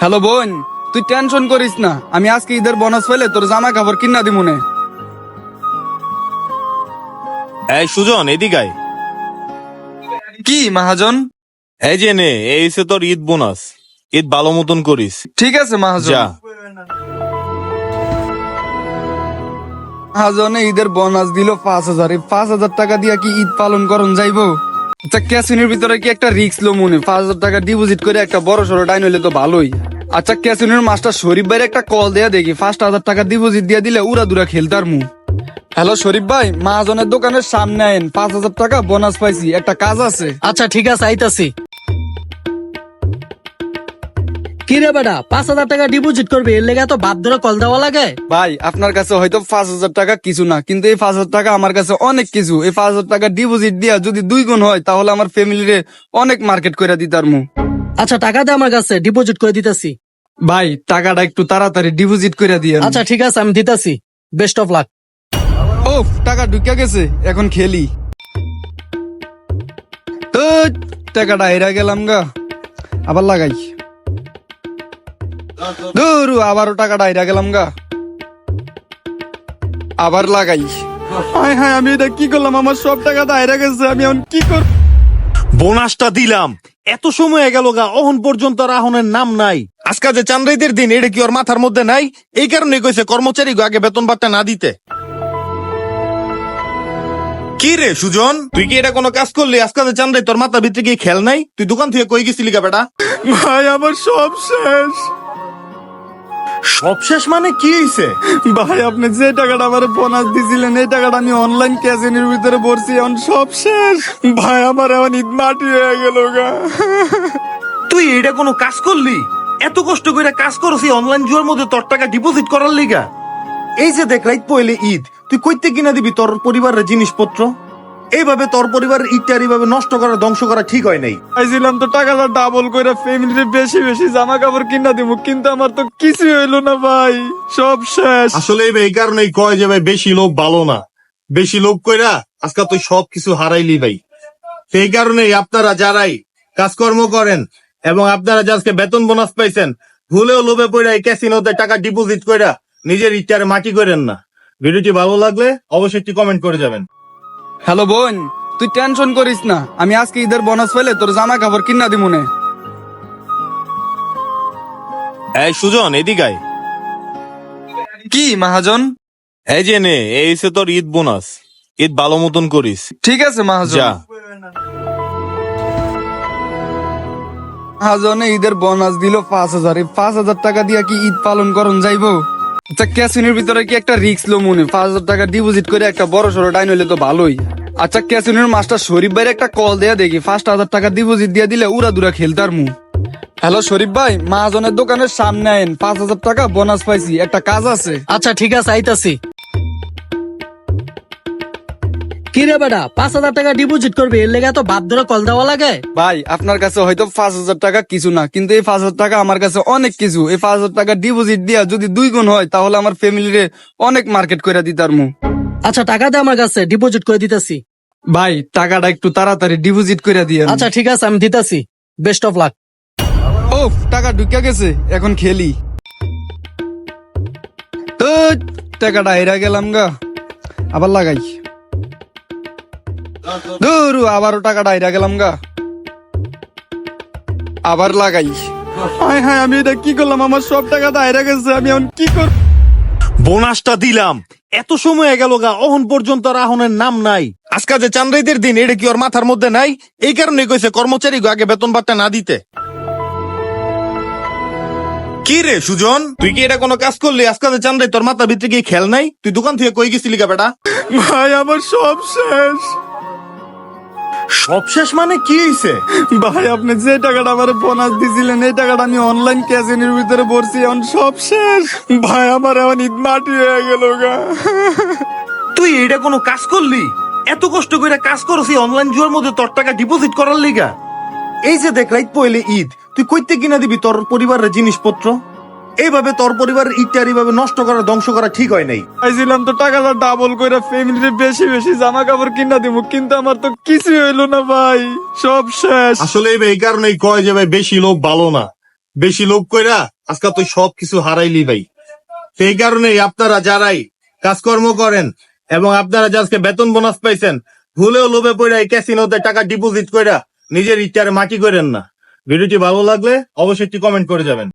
Hello বোন তুই tension করিস না। আমি আজকে ঈদের বোনাস পেলে তোর জামা কাপড় কিনা দিমুনে এই সুজন এদিকে। কি মহাজন? এই যে নে এই হচ্ছে তোর ঈদ বোনাস ঈদ ভালো মতন করিস। ঠিক আছে মহাজন। যা। মহাজনে ঈদের বোনাস দিল পাঁচ হাজার। এই পাঁচ হাজার টাকা দিয়া কি ঈদ পালন করন যাইবো? আচ্ছা ক্যাসিনোর ভিতরে কি একটা রিক্স লো মনে? পাঁচ হাজার টাকা ডিপোজিট করে একটা বড় সড়ো ডাইন হইলে তো ভালোই। আচ্ছা ক্যাসিনোর মাস্টার শরীফ ভাইয়ের একটা কল দেয়া দেখি। পাঁচ হাজার টাকা ডিপোজিট দিয়ে দিলে উড়া দুরা খেলতার মু। হ্যালো শরীফ ভাই মহাজনের দোকানের সামনে আইন। পাঁচ হাজার টাকা বোনাস পাইছি। একটা কাজ আছে। আচ্ছা ঠিক আছে, আইতাছি। কি রে বেটা পাঁচ হাজার টাকা ডিপোজিট করবি এর লেগে তো বাপ ধরে কল দেওয়া লাগে? ভাই আপনার কাছে হয়তো পাঁচ হাজার টাকা কিছু না কিন্তু এই পাঁচ হাজার টাকা আমার কাছে অনেক কিছু। এই পাঁচ হাজার টাকা ডিপোজিট দিয়া যদি দুই গুণ হয় তাহলে আমার ফ্যামিলিরে অনেক মার্কেট করে দিতার মু আচ্ছা টাকা দে আমার কাছে ডিপোজিট করে দিতেছি। ভাই টাকাটা একটু তাড়াতাড়ি ডিপোজিট করে দিয়ে আচ্ছা ঠিক আছে আমি দিতেছি। বেস্ট অফ লাক ও টাকা ঢুকে গেছে এখন খেলি। তো টাকাটা হেরা গেলাম গা। আবার লাগাই। ধরু আবারও টাকাটা হেরা গেলাম গা। আবার লাগাই। হায় হায় আমি এটা কি করলাম? আমার সব টাকাটা হেরা গেছে আমি এখন কি করব বোনাসটা দিলাম। এত সময় গেল গা অহন পর্যন্ত আর আহনের নাম নাই। আজকে যে চান্দ্রাইদের দিন এটা কি ওর মাথার মধ্যে নাই? এই কারণে কইছে কর্মচারী আগে বেতন ভাতটা না দিতে। কি রে সুজন? তুই কি এটা কোনো কাজ করলি? আজকে যে চান্দ্রাই তোর মাথা ভিতরে কি খেল নাই? তুই দোকান থেকে কই গেছিলি গা বেটা? ভাই আমার সব শেষ। সব শেষ মানে কি হইছে? ভাই আপনি যে টাকাটা আমার বোনাস দিছিলেন এই টাকাটা আমি অনলাইন ক্যাসিনের ভিতরে ভরছি এখন সব শেষ ভাই আমার এখন ঈদ মাটি হয়ে গেল গা। তুই এটা কোনো কাজ করলি? এত কষ্ট করে কাজ করছি অনলাইন জুয়ার মধ্যে তোর টাকা ডিপোজিট করার লিগা? এই যে দেখ রাইত পয়লে ঈদ তুই কইতে কিনা দিবি তোর পরিবারের জিনিসপত্র? এইভাবে তোর পরিবারের ঈদটা আর এইভাবে নষ্ট করা ধ্বংস করা ঠিক হয় নাই। চাইছিলাম তো টাকাটা ডাবল করে ফ্যামিলির বেশি বেশি জামা কাপড় কিনা দিব কিন্তু আমার তো কিছু হইল না ভাই সব শেষ। আসলে এই কারণেই কয় যে ভাই বেশি লোভ ভালো না। বেশি লোভ কইরা আজকে তুই সব কিছু হারাইলি ভাই। সেই কারণেই আপনারা যারাই কাজকর্ম করেন এবং আপনারা যে আজকে বেতন বোনাস পাইছেন ভুলেও লোভে পড়ে এই ক্যাসিনোতে টাকা ডিপোজিট কইরা নিজের ইচ্ছারে মাটি করেন না। ভিডিওটি ভালো লাগলে অবশ্যই একটি কমেন্ট করে যাবেন। হ্যালো বোন তুই টেনশন করিস না। আমি আজকে ঈদের বোনাস পেলে তোর জামা কাপড় কিনা দিমুনে এই সুজন এদিকে আয়। কি মহাজন? এই যে নে এই হচ্ছে তোর ঈদ বোনাস ঈদ ভালো মতন করিস। ঠিক আছে মহাজন। যা। মহাজনে ঈদের বোনাস দিল পাঁচ হাজার। এই পাঁচ হাজার টাকা দিয়া কি ঈদ পালন করন যাইবো? আচ্ছা ক্যাসিনের ভিতরে কি একটা রিক্স লো মনে? পাঁচ হাজার টাকা ডিপোজিট করে একটা বড় সড়ো ডাইন হইলে তো ভালোই। আচ্ছা ক্যাসিনের মাস্টার শরীফ ভাইয়ের একটা কল দেয়া দেখি। পাঁচ হাজার টাকা ডিপোজিট দিয়ে দিলে উড়া দুরা খেলতার মু। হ্যালো শরীফ ভাই, মাহাজনের দোকানের সামনে আইন পাঁচ হাজার টাকা বোনাস পাইছি। একটা কাজ আছে। আচ্ছা ঠিক আছে, আইতাছি। কি রে বেটা পাঁচ হাজার টাকা ডিপোজিট করবি এর লেগে তো বাপ ধরে কল দেওয়া লাগে? ভাই আপনার কাছে হয়তো পাঁচ হাজার টাকা কিছু না কিন্তু এই পাঁচ হাজার টাকা আমার কাছে অনেক কিছু। এই পাঁচ হাজার টাকা ডিপোজিট দিয়া যদি দুই গুণ হয় তাহলে আমার ফ্যামিলিরে অনেক মার্কেট করে দিতার মু আচ্ছা টাকা দে আমার কাছে ডিপোজিট করে দিতেছি। ভাই টাকাটা একটু তাড়াতাড়ি ডিপোজিট করে দিয়ে আচ্ছা ঠিক আছে আমি দিতেছি। বেস্ট অফ লাক ও টাকা ঢুকে গেছে এখন খেলি। তো টাকাটা হেরা গেলাম গা। আবার লাগাই। ধরু আবারও টাকাটা হেরা গেলাম গা। আবার লাগাই। হায় হায় আমি এটা কি করলাম? আমার সব টাকাটা হেরা গেছে আমি এখন কি করব বোনাসটা দিলাম। এত সময় গেল গা অহন পর্যন্ত আর আহনের নাম নাই। আজকে যে চান্দ্রাইদের দিন এটা কি ওর মাথার মধ্যে নাই? এই কারণে কইছে কর্মচারী আগে বেতন ভাতটা না দিতে। কি রে সুজন? তুই কি এটা কোনো কাজ করলি? আজকে যে চান্দ্রাই তোর মাথার ভিতরে কি খেল নাই? তুই দোকান থেকে কই গেছিলি গা বেটা? ভাই আমার সব শেষ। সব শেষ মানে কি হইছে? ভাই আপনি যে টাকাটা আমার বোনাস দিছিলেন এই টাকাটা আমি অনলাইন ক্যাসিনের ভিতরে ভরছি এখন সব শেষ ভাই আমার এখন ঈদ মাটি হয়ে গেল গা। তুই এটা কোনো কাজ করলি? এত কষ্ট করে কাজ করছি অনলাইন জুয়ার মধ্যে তোর টাকা ডিপোজিট করার লিগা? এই যে দেখ রাইত পয়লে ঈদ তুই কইতে কিনা দিবি তোর পরিবারের জিনিসপত্র? এইভাবে তোর পরিবারের আর এইভাবে নষ্ট করা ধ্বংস করা ঠিক হয় নাই। চাইছিলাম তো টাকাটা ডাবল করে ফ্যামিলির বেশি বেশি জামা কাপড় কিনা দিব কিন্তু আমার তো কিছু হইল না ভাই। সব শেষ। আসলে এই কারণেই কয় যে ভাই বেশি লোভ ভালো না। বেশি লোভ কইরা আজকে তুই সব কিছু হারাইলি ভাই। সেই কারণেই আপনারা যারাই কাজকর্ম করেন এবং আপনারা যে আজকে বেতন বোনাস পাইছেন ভুলেও লোভে পড়ে এই ক্যাসিনোতে টাকা ডিপোজিট কইরা নিজের ইচ্ছারে মাটি করেন না। ভিডিওটি ভালো লাগলে অবশ্যই একটি কমেন্ট করে যাবেন।